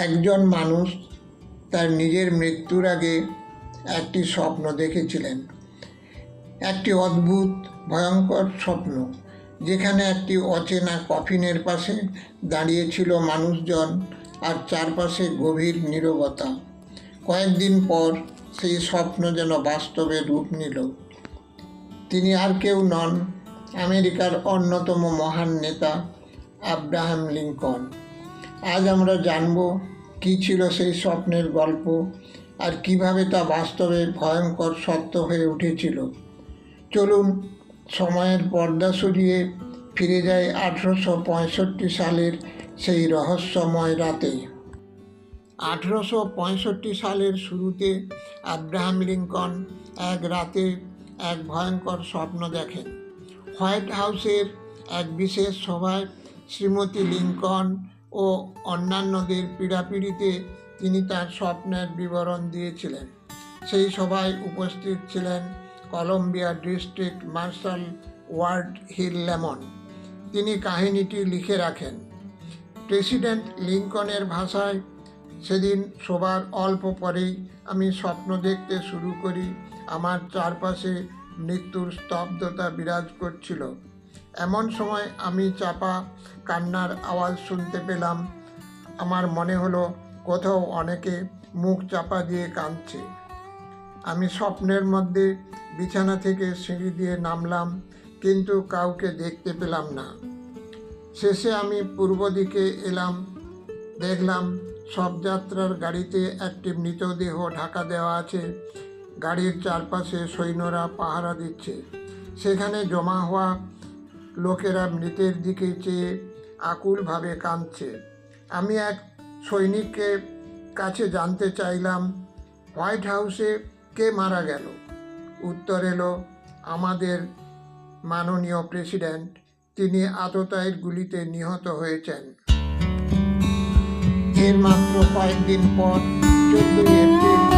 একজন মানুষ তার নিজের মৃত্যুর আগে একটি স্বপ্ন দেখেছিলেন। একটি অদ্ভুত, ভয়ঙ্কর স্বপ্ন, যেখানে একটি অচেনা কফিনের পাশে দাঁড়িয়েছিল মানুষজন আর চারপাশে গভীর নীরবতা। কয়েকদিন পর সেই স্বপ্ন যেন বাস্তবে রূপ নিল। তিনি আর কেউ নন, আমেরিকার অন্যতম মহান নেতা আব্রাহাম লিঙ্কন। আজ আমরা জানব কী ছিল সেই স্বপ্নের গল্প আর কীভাবে তা বাস্তবে ভয়ঙ্কর সত্য হয়ে উঠেছিল। চলুন, সময়ের পর্দা সরিয়ে ফিরে যায় আঠেরোশো পঁয়ষট্টি সালের সেই রহস্যময় রাতে। আঠেরোশো পঁয়ষট্টি সালের শুরুতে আব্রাহাম লিঙ্কন এক রাতে এক ভয়ঙ্কর স্বপ্ন দেখেন। হোয়াইট হাউসের এক বিশেষ সভায় শ্রীমতী লিঙ্কন ও অন্যান্যদের পীড়াপিড়িতে তিনি তার স্বপ্নের বিবরণ দিয়েছিলেন। সেই সভায় উপস্থিত ছিলেন Columbia district marshal Ward Hill Lamon. তিনি কাহিনীটি লিখে রাখেন। প্রেসিডেন্ট লিঙ্কনের ভাষায়, সেদিন সবার অল্প পরেই আমি স্বপ্ন দেখতে শুরু করি। আমার চারপাশে মৃত্যুর স্তব্ধতা বিরাজ করছিল। এমন সময় আমি চাপা কান্নার আওয়াজ শুনতে পেলাম। আমার মনে হলো কোথাও অনেকে মুখ চাপা দিয়ে কাঁদছে। আমি স্বপ্নের মধ্যে বিছানা থেকে সিঁড়ি দিয়ে নামলাম, কিন্তু কাউকে দেখতে পেলাম না। শেষে আমি পূর্ব দিকে এলাম, দেখলাম সব যাত্রার গাড়িতে একটি মৃতদেহ ঢাকা দেওয়া আছে। গাড়ির চারপাশে সৈন্যরা পাহারা দিচ্ছে। সেখানে জমা হওয়া লোকেরা মৃতের দিকে চেয়ে আকুলভাবে কাঁদছে। আমি এক সৈনিককে কাছে জানতে চাইলাম, হোয়াইট হাউসে কে মারা গেল? উত্তর এলো, আমাদের মাননীয় প্রেসিডেন্ট, তিনি আততায়ীর গুলিতে নিহত হয়েছেন। এর মাত্র কয়েকদিন পর চোদ্দই এপ্রিল